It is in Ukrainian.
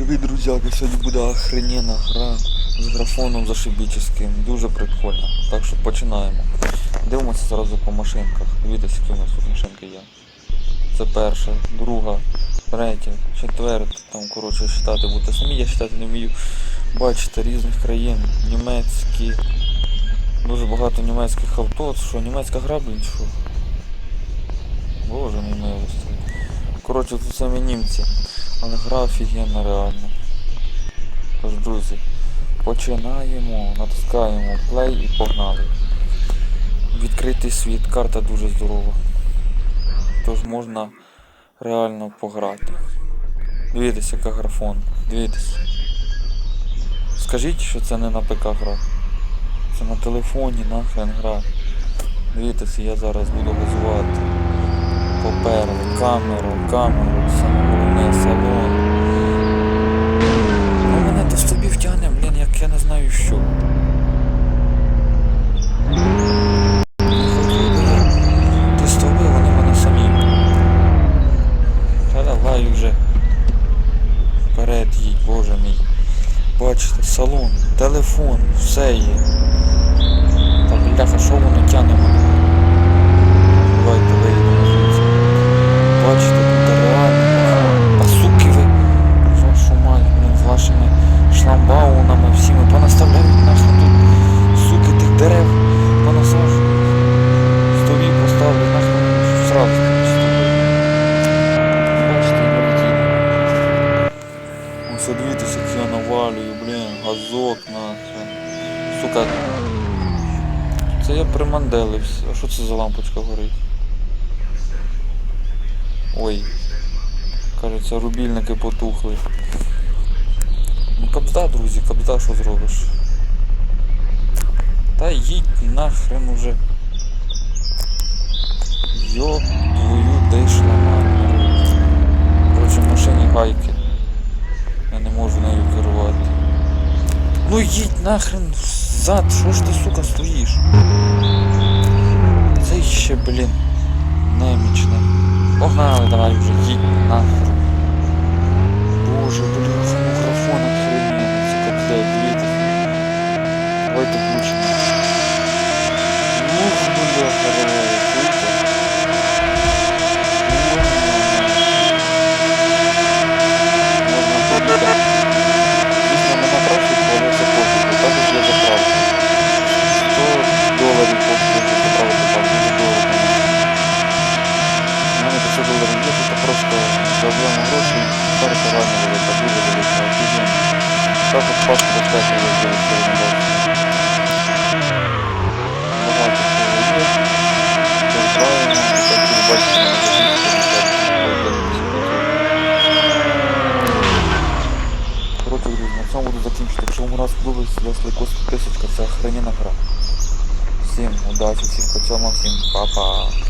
Привіт, друзяки! Сьогодні буде охрененна гра з графоном зашибіческим. Дуже прикольно. Так що починаємо. Дивимося зразу по машинках. Дивіться, які у нас тут машинки є. Це перша, друга, третя, четверта. Там, коротше, считати будете самі, я считати не вмію. Бачите, різних країн. Німецькі. Дуже багато німецьких авто. Що, німецька гра, блін, що? Боже мій милостивий. Коротше, тут самі німці. Але гра офігенна реально. Тож, друзі, починаємо, натискаємо play і погнали. Відкритий світ, карта дуже здорова. Тож можна реально пограти. Дивіться, яка графон. Дивіться. Скажіть, що це не на ПК гра. Це на телефоні нахрен гра. Дивіться, я зараз буду газувати. Поперли, камеру, камеру, саме головне салон. Ну мене до собі втягне, блін, як я не знаю що. Тестові вони мене самі. Та давай вже. Вперед їй, боже мій. Бачите, салон, телефон, все є. Та бляха, що воно тяне мене? Газок нахрен. Сука. Це я приманделився. А що це за лампочка горить? Ой. Кажеться, рубільники потухли. Ну кабзда, друзі, кабзда, що зробиш? Та їдь нахрен уже. Йоп твою дишла мать. Коротше, в машині гайки. Ну їдь нахрен взад, що ж ти, сука, стоїш? Це ще, блін, немічне. Погнали, давай вже їдь нахер. Боже, блін, ну графон охрененный, це капздець, дивіться. Давайте включимо. і бачите, на Коротше, друзі, на цьому буду закінчити. Якщо вам раз сподобалось, дасть лайкос, підписочка, це охренена гра. Всім удачі, всіх по цьому, всім па-па.